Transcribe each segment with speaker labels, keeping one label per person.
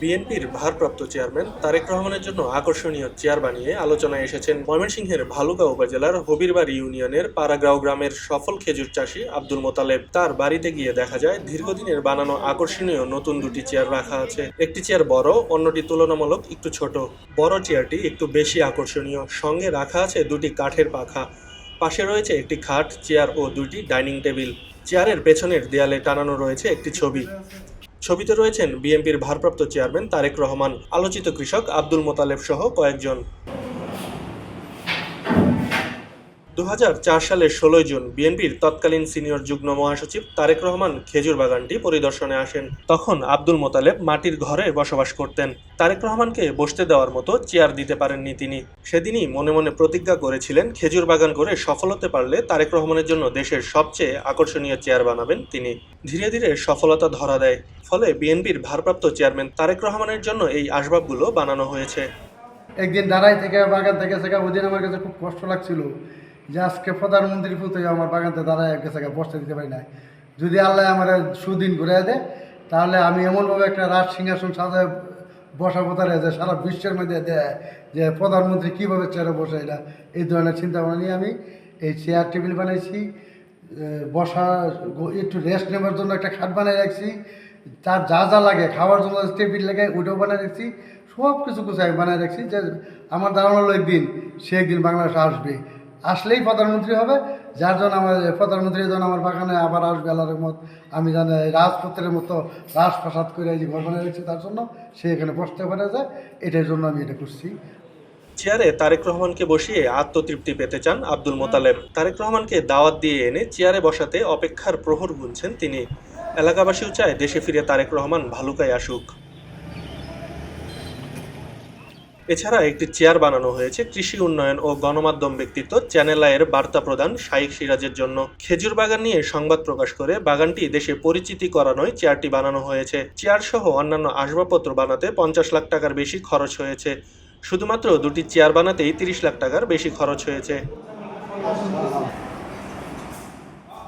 Speaker 1: বিএনপির ভারপ্রাপ্ত চেয়ারম্যান তারেক রহমানের জন্য আকর্ষণীয় চেয়ার বানিয়ে আলোচনায় এসেছেন ময়মনসিংহের ভালুকা উপজেলার হবিরবাড়ি ইউনিয়নের পাড়াগ্রাও গ্রামের সফল খেজুর চাষী আব্দুল মোতালেব। তার বাড়িতে গিয়ে দেখা যায়, দীর্ঘদিনের বানানো আকর্ষণীয় নতুন দুটি চেয়ার রাখা আছে। একটি চেয়ার বড়, অন্যটি তুলনামূলক একটু ছোট। বড় চেয়ারটি একটু বেশি আকর্ষণীয়। সঙ্গে রাখা আছে দুটি কাঠের পাখা। পাশে রয়েছে একটি খাট, চেয়ার ও দুটি ডাইনিং টেবিল। চেয়ারের পেছনের দেয়ালে টানানো রয়েছে একটি ছবি। ছবিতে রয়েছেন বিএনপির ভারপ্রাপ্ত চেয়ারম্যান তারেক রহমান, আলোচিত কৃষক আব্দুল মোতালেব সহ কয়েকজন। দু সালের ষোলোই জুন বিএনপির তৎকালীন সিনিয়র যুগ্ম মহাসচিব তারেক রহমান খেজুর বাগানটি পরিদর্শনে আসেন। তখন আব্দুল মোতালেব মাটির ঘরে বসবাস করতেন। তারেক রহমানকে বসতে দেওয়ার মতো চেয়ার দিতে পারেননি তিনি। সেদিনই মনে মনে প্রতিজ্ঞা করেছিলেন খেজুর বাগান করে সফল হতে পারলে তারেক রহমানের জন্য দেশের সবচেয়ে আকর্ষণীয় চেয়ার বানাবেন তিনি। ধীরে ধীরে সফলতা ধরা দেয়। ফলে বিএনপির ভারপ্রাপ্ত চেয়ারম্যান তারেক রহমানের জন্য এই আসবাবগুলো বানানো হয়েছে।
Speaker 2: একদিন দাঁড়াই থেকে বাগান থেকে সেটা ওই দিন আমার কাছে খুব কষ্ট লাগছিল। যে আজকে প্রধানমন্ত্রী পুতে আমার বাগানতে দাঁড়ায় গেছে বসতে দিতে পারি না যদি আল্লাহ আমার সুদিন ঘুরে দেয়, তাহলে আমি এমনভাবে একটা রাজ সিংহাসন সাজায় বসাবো তারা যে সারা বিশ্বের মধ্যে দেয় যে প্রধানমন্ত্রী কীভাবে চেয়ারে বসে এটা এই ধরনের চিন্তা ভাবনা নিয়ে আমি এই চেয়ার টেবিল বানাইছি বসা একটু রেস্ট নেওয়ার জন্য একটা খাট বানিয়ে রাখছি, তার যা যা লাগে, খাওয়ার জন্য টেবিল লাগে ওইটাও বানিয়ে রাখছি সব কিছু কিছু আমি বানিয়ে রাখছি, যে আমার দাঁড়ানো একদিন সে একদিন বাংলাদেশে আসবে। আসলেই প্রধানমন্ত্রী হবে, যার জন্য আমার প্রধানমন্ত্রী যেন আমার বাগানে আবার আসবে আল্লাহর মত আমি জানি রাজপত্রের মতো রাজপ্রাসাদ করে এই যে ঘর বানিয়ে তার জন্য, সে এখানে বসতে পারে যায় এটার জন্য আমি এটা করছি।
Speaker 1: চেয়ারে তারেক রহমানকে বসিয়ে আত্মতৃপ্তি পেতে চান আব্দুল মোতালেব। তারেক রহমানকে দাওয়াত দিয়ে এনে চেয়ারে বসাতে অপেক্ষার প্রহর গুনছেন তিনি। এলাকাবাসীও চায় দেশে ফিরে তারেক রহমান ভালুকায় আসুক। এছাড়া একটি চেয়ার বানানো হয়েছে কৃষি উন্নয়ন ও গণমাধ্যম ব্যক্তিত্ব চ্যানেল আয়ের বার্তা প্রদান শাইক সিরাজের জন্য। খেজুর বাগান নিয়ে সংবাদ প্রকাশ করে বাগানটি দেশে পরিচিতি করানোয় চেয়ারটি বানানো হয়েছে। চেয়ার সহ অন্যান্য আসবাবপত্র বানাতে পঞ্চাশ লাখ টাকার বেশি খরচ হয়েছে। শুধুমাত্র দুটি চেয়ার বানাতেই তিরিশ লাখ টাকার বেশি খরচ হয়েছে।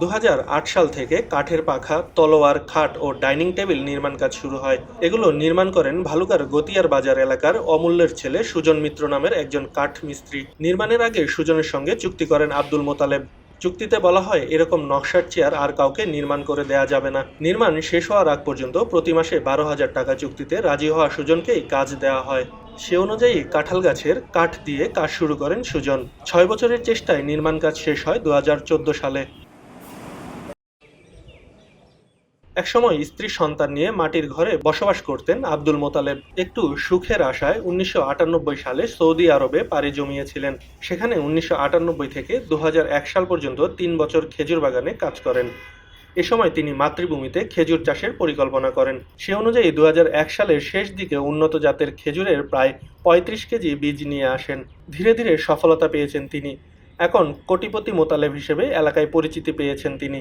Speaker 1: দু হাজার আট সাল থেকে কাঠের পাখা, তলোয়ার, খাট ও ডাইনিং টেবিল নির্মাণ কাজ শুরু হয়। এগুলো নির্মাণ করেন ভালুকার গতিয়ার বাজার এলাকার অমূল্যের ছেলে সুজন মিত্র নামের একজন কাঠ মিস্ত্রি। নির্মাণের আগে সুজনের সঙ্গে চুক্তি করেন আব্দুল মোতালেব। চুক্তিতে বলা হয়, এরকম নকশার চেয়ার আর কাউকে নির্মাণ করে দেয়া যাবে না। নির্মাণ শেষ হওয়ার আগ পর্যন্ত প্রতি মাসে বারো হাজার টাকা চুক্তিতে রাজি হওয়া সুজনকেই কাজ দেওয়া হয়। সে অনুযায়ী কাঁঠাল গাছের কাঠ দিয়ে কাজ শুরু করেন সুজন। ছয় বছরের চেষ্টায় নির্মাণ কাজ শেষ হয় দু হাজার চোদ্দ সালে। একসময় স্ত্রী সন্তান নিয়ে মাটির ঘরে বসবাস করতেন আব্দুল মোতালেব। একটু সুখের আশায় উনিশশো আটানব্বই সালে সৌদি আরবে পাড়ি জমিয়েছিলেন। সেখানে উনিশশো আটানব্বই থেকে দু হাজার এক সাল পর্যন্ত তিন বছর খেজুর বাগানে কাজ করেন। এ সময় তিনি মাতৃভূমিতে খেজুর চাষের পরিকল্পনা করেন। সে অনুযায়ী দু হাজার এক সালের শেষ দিকে উন্নত জাতের খেজুরের প্রায় পঁয়ত্রিশ কেজি বীজ নিয়ে আসেন। ধীরে ধীরে সফলতা পেয়েছেন তিনি। এখন কোটিপতি মোতালেব হিসেবে এলাকায় পরিচিতি পেয়েছেন তিনি।